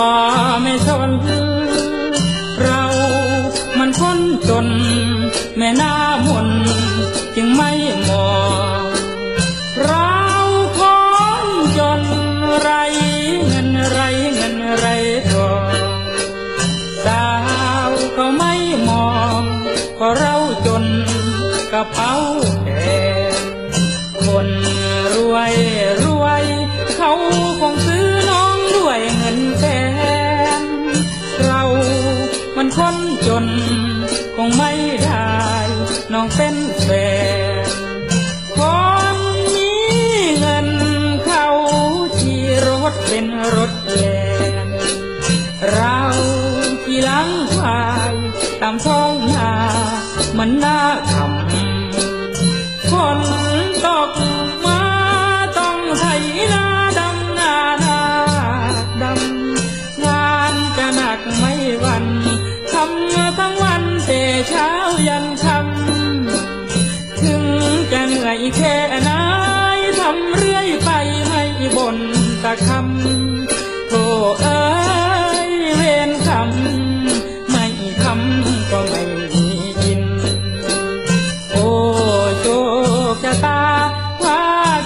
กว่าไม่ทนเรามันคนจน แม่หน้ามนจึงไม่มองเราคนจนไรเงินไรเงินไรทองสาวก็ไม่มองเพราะเราจนกระเป๋า จน คงไม่ได้ น้องเป็นแฟนคนมีเงินเขาที่รถเป็นรถแรงเราที่หลังควายตามท้องนามันน่าขำ แค่ไหนทำเรื่อยไปไม่บ่นตะคำโธ่เอ้ยเวรคำไม่ทำก็ไม่มีกิน โอ้โชคชะตาวา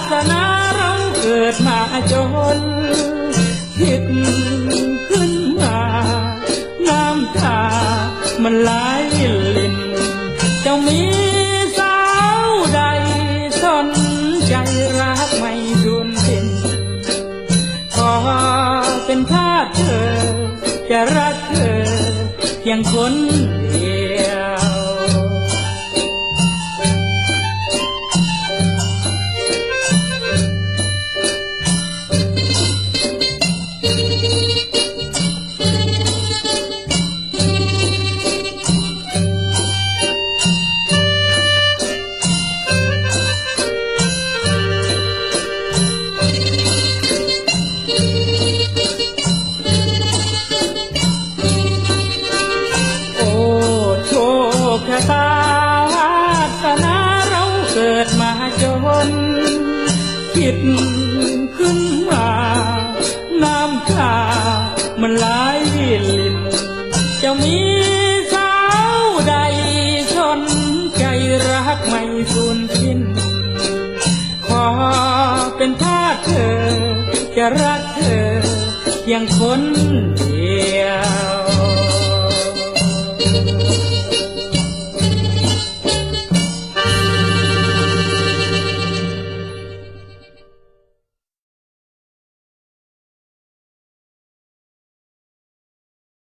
สนาเราเกิดมาจนผิดขึ้นมาน้ำตามันไหลลินเจ้ามี จะรักเธอเพียงคน คิดขึ้นมา น้ำตามันไหลลินจะมีสาวใดสนใจรักไม่สูญสิ้น ขอเป็นทาสเธอ จะรักเธอเพียงคนเดียว